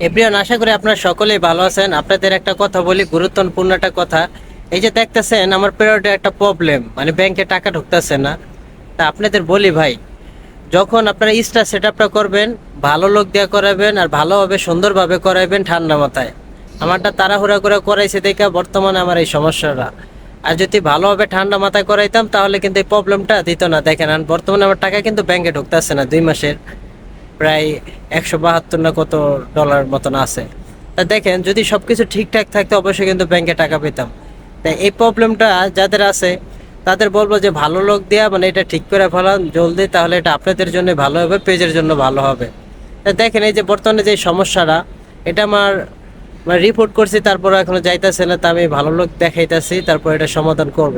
Everyone আশা করি আপনারা সকলেই ভালো আছেন। আপনাদের একটা কথা বলি, গুরুত্বপূর্ণ একটা কথা। এই যে দেখতেছেন, আমার পেরিয়ডে একটা প্রবলেম মানে ব্যাংকে টাকা ঢুকতেছে না। তা আপনাদের বলি ভাই, যখন আপনারা স্টার সেট আপটা করবেন, ভালো লোক দিয়ে করাবেন আর ভালোভাবে, সুন্দরভাবে করাবেন ঠান্ডা মাথায়। আমারটা তাড়াহুড়া করে করাইছে দেখে, বর্তমানে আমার এই সমস্যাটা। আর যদি ভালোভাবে ঠান্ডা মাথায় করাইতাম, তাহলে কিন্তু এই প্রবলেমটা দিত না। দেখেন, আর বর্তমানে আমার টাকা কিন্তু ব্যাংকে ঢুকতেছে না, দুই মাসের। প্রায় একশো বাহাত্তর না কত ডলার মতন আছে। তা দেখেন, যদি সব কিছু ঠিকঠাক থাকতো, অবশ্যই কিন্তু ব্যাংকে টাকা পেতাম। তাই এই প্রবলেমটা যাদের আছে, তাদের বলব যে, ভালো লোক দেওয়া মানে এটা ঠিক করে ফেলান জলদি, তাহলে এটা আপনাদের জন্য ভালো হবে, পেজের জন্য ভালো হবে। তা দেখেন, এই যে বর্তমানে যে সমস্যাটা, এটা আমার মানে রিপোর্ট করছি তারপর এখনও যাইতেছে না, তা আমি ভালো লোক দেখাইতেছি, তারপর এটা সমাধান করব।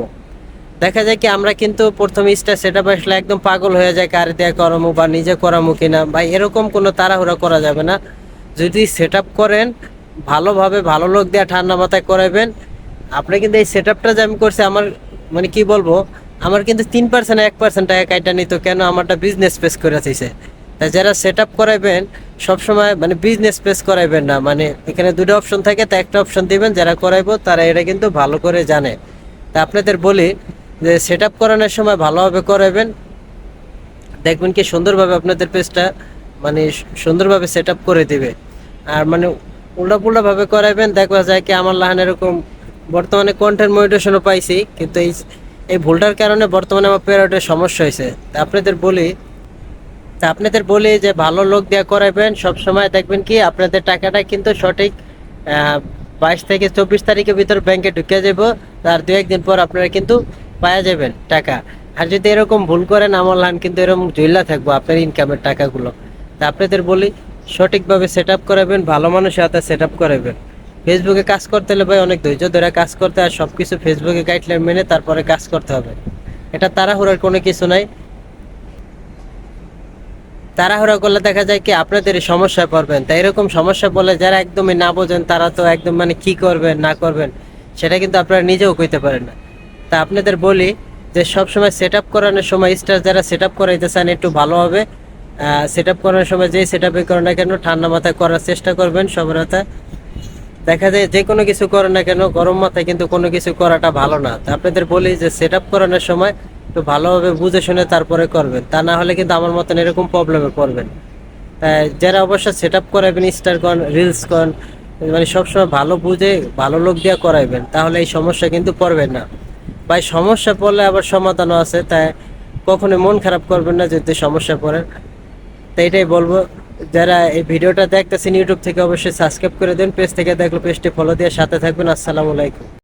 দেখা যায় কি আমরা কিন্তু প্রথম স্টার সেট আপ আসলে একদম পাগল হয়ে যায় কার দেয়া করামু বা নিজে করামু কিনা। বা এরকম কোনো তাড়াহুড়া করা যাবে না। যদি সেট করেন, ভালোভাবে ভালো লোক দেওয়া ঠান্ডা মাথায় করাবেন আপনি কিন্তু এই সেট আপটা যে আমি করছি, আমার মানে কি বলব, আমার কিন্তু তিন পার্সেন্ট এক পার্সেন্ট টাকা কাইটা নিত কেন আমারটা বিজনেস পেস করে চাইছে তাই যারা সেট আপ করাইবেন, সবসময় মানে বিজনেস পেস করাইবেন না। মানে এখানে দুটো অপশন থাকে, তা একটা অপশন দিবেন, যারা করাইবো, তারা এটা কিন্তু ভালো করে জানে। তা আপনাদের বলি যে সেট আপ করানোর সময় ভালোভাবে করাবেন। দেখবেন কি সুন্দরভাবে আপনাদের পেজটা মানে সুন্দরভাবে সেট আপ করে দিবে। আর মানে উল্টা পুল্টা ভাবে করাইবেন দেখা যায় কি আমার লাহান এরকম বর্তমানে কন্টেন্ট মনিটেশনও পাইছি, কিন্তু এই এই ভুলটার কারণে বর্তমানে আমার পেরিয়ডের সমস্যা হয়েছে। তা আপনাদের বলি, তা আপনাদের বলি যে ভালো লোক দেওয়া করাবেন, সবসময় দেখবেন কি আপনাদের টাকাটা কিন্তু সঠিক বাইশ থেকে চব্বিশ তারিখের ভিতর ব্যাংকে ঢুকে যাব। তার দু একদিন পর আপনারা কিন্তু পাওয়া যাবেন টাকা। আর যদি এরকম ভুল করেন, আমার লান কিন্তু এরকম জুইলা থাকব আপনার ইনকামের টাকাগুলো। তা আপনাদের বলি, সঠিকভাবে সেট আপ করাবেন, ভালো মানুষের হাতে সেট আপ করাবেন ফেসবুকে কাজ করতে হলে ভাই অনেক ধৈর্য ধরে কাজ করতে আর সব কিছু ফেসবুকে গাইডলাইন মেনে তারপরে কাজ করতে হবে। এটা তাড়াহুড়োর কোনো কিছু নাই। তাড়াহুড়া করলে দেখা যায় কি আপনাদের সমস্যায় পড়বেন। তাই এরকম সমস্যা পড়লে যারা একদমই না বোঝেন, তারা তো একদম মানে কি করবেন, না করবেন, সেটা কিন্তু আপনারা নিজেও কইতে পারেন না। তা আপনাদের বলি যে সব সময় সেট আপ করানোর সময় স্টার যারা সেট আপ করাইতে চান একটু ভালো হবে। সেট আপ করানোর সময় যেই সেট আপে করেন না কেন, ঠান্ডা মাথায় করার চেষ্টা করবেন সবার দেখা যায় যে কোনো কিছু করেন না কেন, গরম মাথায় কিন্তু কোনো কিছু করাটা ভালো না। তা আপনাদের বলি যে সেট আপ করানোর সময় একটু ভালোভাবে বুঝে শুনে তারপরে করবেন। তা না হলে কিন্তু আমার মতন এরকম প্রবলেমে পড়বেন। তাই যারা অবশ্য সেট আপ করাবেন স্টার কন রিলস কন মানে সবসময় ভালো বুঝে, ভালো লোক দিয়ে করাইবেন, তাহলে এই সমস্যা কিন্তু পড়বেন না। ভাই সমস্যা পড়লে আবার সমাধানও আছে, তাই কখনো মন খারাপ করবেন না যদি সমস্যা পড়েন। তো এটাই বলব, যারা এই ভিডিওটা দেখতেছেন, ইউটিউব থেকে অবশ্যই সাবস্ক্রাইব করে দেন, পেজ থেকে দেখলে পেজটি ফলো দিয়ে সাথে থাকবেন। আসসালামু আলাইকুম।